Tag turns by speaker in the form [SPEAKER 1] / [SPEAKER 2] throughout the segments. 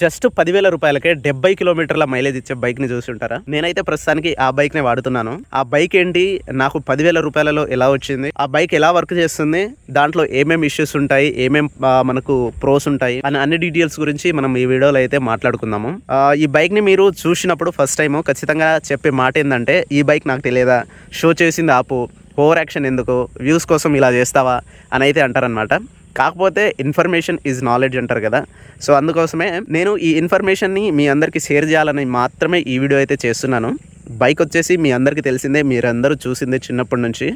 [SPEAKER 1] Just పదివేల రూపాయలకే డెబ్బై కిలోమీటర్ల మైలేజ్ ఇచ్చే బైక్ని చూసి ఉంటారా? నేనైతే ప్రస్తుతానికి ఆ బైక్ని వాడుతున్నాను. ఆ బైక్ ఏంటి? నాకు పదివేల రూపాయలలో ఎలా వచ్చింది? ఆ బైక్ ఎలా వర్క్ చేస్తుంది? దాంట్లో ఏమేమి ఇష్యూస్ ఉంటాయి? ఏమేం మనకు ప్రోస్ ఉంటాయి? అని అన్ని డీటెయిల్స్ గురించి మనం ఈ వీడియోలో అయితే మాట్లాడుకుందాము. ఈ బైక్ని మీరు చూసినప్పుడు ఫస్ట్ టైం ఖచ్చితంగా చెప్పే మాట ఏంటంటే ఈ బైక్ నాకు తెలియదా? షో చేసింది ఆపు. ఓవర్ యాక్షన్ ఎందుకు? వ్యూస్ కోసం ఇలా చేస్తావా? అని అయితే అంటారనమాట కాకపోతే ఇన్ఫర్మేషన్ ఈజ్ నాలెడ్జ్ అంటారు కదా. సో అందుకోసమే నేను ఈ ఇన్ఫర్మేషన్ని మీ అందరికీ షేర్ చేయాలని మాత్రమే ఈ వీడియో అయితే చేస్తున్నాను. బైక్ వచ్చేసి మీ అందరికీ తెలిసిందే మీరందరూ చూసిందే చిన్నప్పటి నుంచి.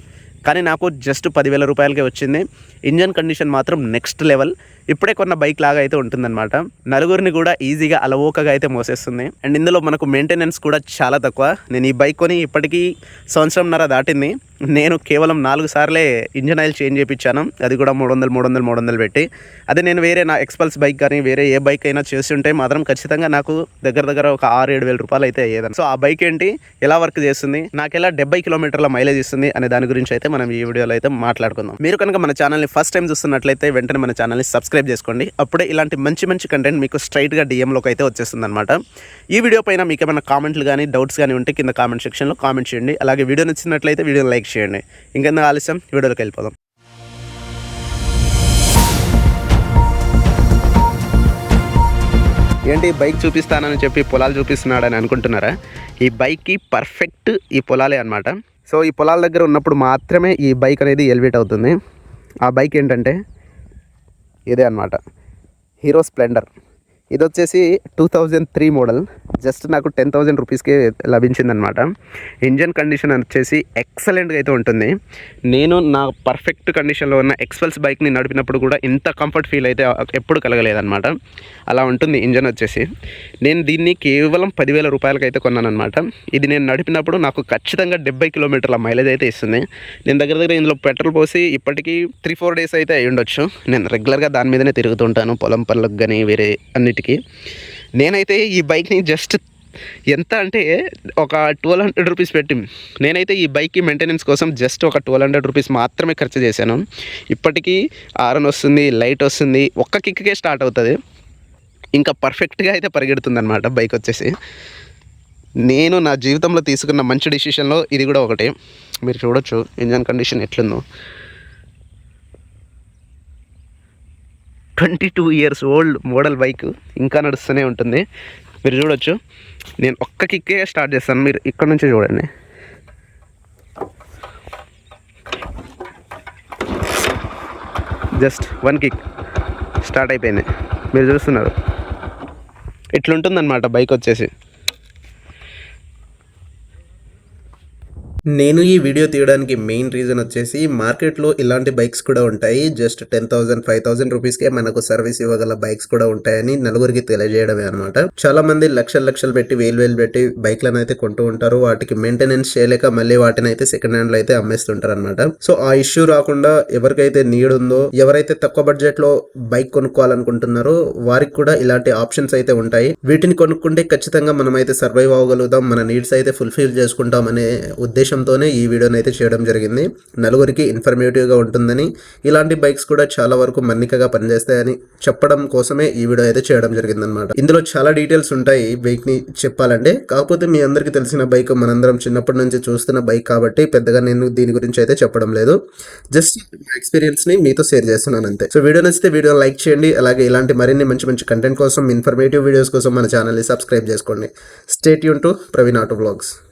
[SPEAKER 1] కానీ నాకు జస్ట్ పదివేల రూపాయలకే వచ్చింది. ఇంజన్ కండిషన్ మాత్రం నెక్స్ట్ లెవెల్ ఇప్పుడే కొన్న బైక్ లాగా అయితే ఉంటుందన్నమాట. నలుగురిని కూడా ఈజీగా అలవోకగా అయితే మోసేస్తుంది. అండ్ ఇందులో మనకు మెయింటెనెన్స్ కూడా చాలా తక్కువ. నేను ఈ బైక్ కొని ఇప్పటికీ సంవత్సరంన్నర దాటింది. నేను కేవలం నాలుగు సార్లే ఇంజన్ ఆయిల్ చేంజ్ చేయించాను అది కూడా మూడు వందలు మూడు వందలు మూడు వందలు పెట్టి. అదే నేను వేరే నా ఎక్స్పల్స్ బైక్ కానీ వేరే ఏ బైక్ అయినా చేసి ఉంటే మాత్రం ఖచ్చితంగా నాకు దగ్గర దగ్గర ఒక ఆరు ఏడు వేల రూపాయలు అయితే అయ్యేదాన్ని సో ఆ బైక్ ఏంటి? ఎలా వర్క్ చేస్తుంది? నాకు ఎలా డెబ్బై కిలోమీటర్ల మైలేజ్ ఇస్తుంది? అనే దాని గురించి అయితే మనం ఈ వీడియోలో అయితే మాట్లాడుకుందాం. మీరు కనుక మన ఛానల్ని ఫస్ట్ టైం చూస్తున్నట్లయితే వెంటనే మన ఛానల్ని సబ్స్క్రైబ్ చేసుకోండి. అప్పుడే ఇలాంటి మంచి మంచి కంటెంట్ మీకు స్ట్రైట్గా డిఎంలోకి అయితే వచ్చేస్తుంది అనమాట ఈ వీడియో పైన మీకు ఏమైనా కామెంట్లు కానీ డౌట్స్ కానీ ఉంటే కింద కామెంట్ సెక్షన్లో కామెంట్ చేయండి. అలాగే వీడియో నచ్చినట్లయితే వీడియోని లైక్ చేయండి. ఇంకెందుకు ఆలస్యం? వీడియోలోకి వెళ్ళిపోదాం. ఏంటి బైక్ చూపిస్తానని చెప్పి పొలాలు చూపిస్తున్నాడని అనుకుంటున్నారా? ఈ బైక్కి పర్ఫెక్ట్ ఈ పొలాలే అనమాట సో ఈ పొలాల దగ్గర ఉన్నప్పుడు మాత్రమే ఈ బైక్ అనేది ఎలివేట్ అవుతుంది. ఆ బైక్ ఏంటంటే ఇదే అనమాట హీరో స్ప్లెండర్. ఇది వచ్చేసి two thousand three model. Just నాకు టెన్ థౌజండ్ రూపీస్కి లభించిందనమాట ఇంజన్ కండిషన్ వచ్చేసి ఎక్సలెంట్గా అయితే ఉంటుంది. నేను నా పర్ఫెక్ట్ కండిషన్లో ఉన్న ఎక్స్పల్స్ బైక్ని నడిపినప్పుడు కూడా ఇంత కంఫర్ట్ ఫీల్ అయితే ఎప్పుడు కలగలేదన్నమాట. అలా ఉంటుంది ఇంజన్ వచ్చేసి. నేను దీన్ని కేవలం పదివేల రూపాయలకి అయితే కొన్నాను అనమాట ఇది నేను నడిపినప్పుడు నాకు ఖచ్చితంగా డెబ్బై కిలోమీటర్ల మైలేజ్ అయితే ఇస్తుంది. నేను దగ్గర దగ్గర ఇందులో పెట్రోల్ పోసి ఇప్పటికీ త్రీ ఫోర్ డేస్ అయితే అయ్యుండొచ్చు. ఉండొచ్చు నేను రెగ్యులర్గా దాని మీదనే తిరుగుతుంటాను పొలం పనులకు కానీ వేరే బయటికి నేనైతే ఈ బైక్ని జస్ట్ ఎంత అంటే ఒక ట్వెల్వ్ హండ్రెడ్ రూపీస్ పెట్టి నేనైతే ఈ బైక్కి మెయింటెనెన్స్ కోసం జస్ట్ ఒక ట్వెల్వ్ హండ్రెడ్ రూపీస్ మాత్రమే ఖర్చు చేశాను. ఇప్పటికీ ఆరన్ వస్తుంది లైట్ వస్తుంది ఒక్క కిక్కే స్టార్ట్ అవుతుంది. ఇంకా పర్ఫెక్ట్గా అయితే పరిగెడుతుంది అనమాట బైక్ వచ్చేసి. నేను నా జీవితంలో తీసుకున్న మంచి డిసిషన్లో ఇది కూడా ఒకటి. మీరు చూడొచ్చు ఇంజన్ కండిషన్ ఎట్లుందో. Twenty two years old model bike ఇంకా నడుస్తూనే ఉంటుంది. మీరు చూడొచ్చు. నేను ఒక్క కిక్కే స్టార్ట్ చేస్తాను. మీరు ఇక్కడ నుంచే చూడండి. జస్ట్ వన్ కిక్ స్టార్ట్ అయిపోయింది. మీరు చూస్తున్నారు. ఇట్లుంటుందన్నమాట బైక్ వచ్చేసి. నేను ఈ వీడియో తీయడానికి మెయిన్ రీజన్ వచ్చేసి మార్కెట్లో ఇలాంటి బైక్స్ కూడా ఉంటాయి. Just ten thousand five thousand రూపీస్కే మనకు సర్వీస్ ఇవ్వగల బైక్స్ కూడా ఉంటాయని నలుగురికి తెలియజేయడమే అనమాట చాలా మంది లక్షలు లక్షలు పెట్టి వేలు వేలు పెట్టి బైక్లను అయితే కొంటూ ఉంటారు. వాటికి మెయింటెనెన్స్ చేయలేక మళ్ళీ వాటిని అయితే సెకండ్ హ్యాండ్లో అయితే అమ్మేస్తుంటారు అనమాట సో ఆ ఇష్యూ రాకుండా ఎవరికైతే నీడ్ ఉందో ఎవరైతే తక్కువ బడ్జెట్లో బైక్ కొనుక్కోవాలనుకుంటున్నారో వారికి కూడా ఇలాంటి ఆప్షన్స్ అయితే ఉంటాయి. వీటిని కొనుక్కుంటే ఖచ్చితంగా మనం అయితే సర్వైవ్ అవ్వగలుగుతాం. మన నీడ్స్ అయితే ఫుల్ఫిల్ చేసుకుంటాం అనే ఉద్దేశం ఉద్దేశంతోనే ఈ వీడియోని అయితే చేయడం జరిగింది. నలుగురికి ఇన్ఫర్మేటివ్గా ఉంటుందని ఇలాంటి బైక్స్ కూడా చాలా వరకు మన్నికగా పనిచేస్తాయని చెప్పడం కోసమే ఈ వీడియో అయితే చేయడం జరిగింది అనమాట ఇందులో చాలా డీటెయిల్స్ ఉంటాయి బైక్ని చెప్పాలంటే. కాకపోతే మీ అందరికీ తెలిసిన బైక్ మనందరం చిన్నప్పటి నుంచి చూస్తున్న బైక్ కాబట్టి పెద్దగా నేను దీని గురించి అయితే చెప్పడం లేదు. జస్ట్ ఎక్స్పీరియన్స్ని మీతో షేర్ చేస్తున్నాను అంతే. సో వీడియో నచ్చితే వీడియో లైక్ చేయండి. అలాగే ఇలాంటి మరిన్ని మంచి మంచి కంటెంట్ కోసం ఇన్ఫర్మేటివ్ వీడియోస్ కోసం మన ఛానల్ని సబ్స్క్రైబ్ చేసుకోండి. State Yoon to Praveen auto blogs.